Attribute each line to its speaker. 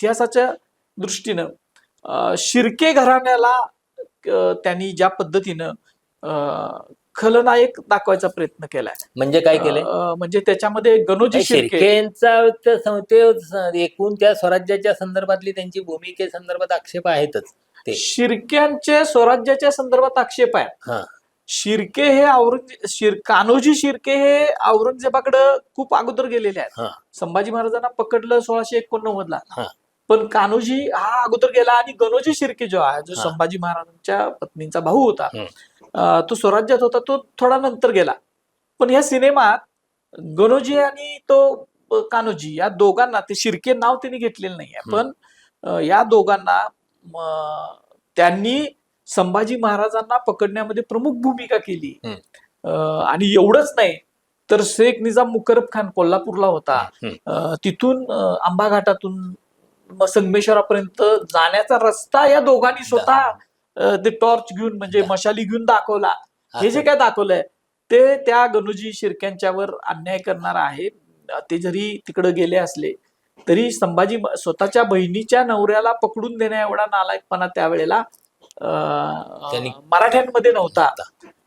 Speaker 1: इतिहासाच्या दृष्टीनं शिर्के घराण्याला त्यांनी ज्या पद्धतीनं खलनायक दाखवायचा प्रयत्न केलाय.
Speaker 2: म्हणजे काय केलंय?
Speaker 1: म्हणजे त्याच्यामध्ये गणोजी शिर्के.
Speaker 2: एकूण त्या स्वराज्याच्या संदर्भातली त्यांची भूमिके संदर्भात आक्षेप आहेतच
Speaker 1: शिर्क्यांचे स्वराज्याच्या संदर्भात आक्षेप आहे शिर्के हे औरंग शिर कान्होजी शिर्के हे औरंगजेबाकडे खूप अगोदर गेलेले आहेत. संभाजी महाराजांना पकडलं सोळाशे एकोणनव्वद ला पण कान्होजी हा अगोदर गेला आणि गणोजी शिर्के जो आहे जो. संभाजी महाराजांच्या पत्नीचा भाऊ होता तो स्वराज्यात होता तो थोडा नंतर गेला. पण या सिनेमात गणोजी आणि तो कान्होजी या दोघांना ते शिर्के नाव त्यांनी घेतलेलं नाहीये. पण या दोघांना त्यांनी संभाजी महाराजांना पकडण्यामध्ये प्रमुख भूमिका केली. आणि एवढंच नाही तर शेख निजाम मुकरब खान कोल्हापूरला होता. तिथून अं, आंबा घाटातून म- संगमेश्वरापर्यंत जाण्याचा रस्ता या दोघांनी स्वतः ते टॉर्च घेऊन म्हणजे मशाली घेऊन दाखवला हे जे. काय दाखवलंय ते त्या गणोजी शिर्क्यांच्यावर अन्याय करणार आहे ते जरी तिकडे गेले असले तरी संभाजी स्वतःच्या बहिणीच्या नवऱ्याला पकडून देण्या एवढा नालायकपणा त्यावेळेला मराठ्यांमध्ये नव्हता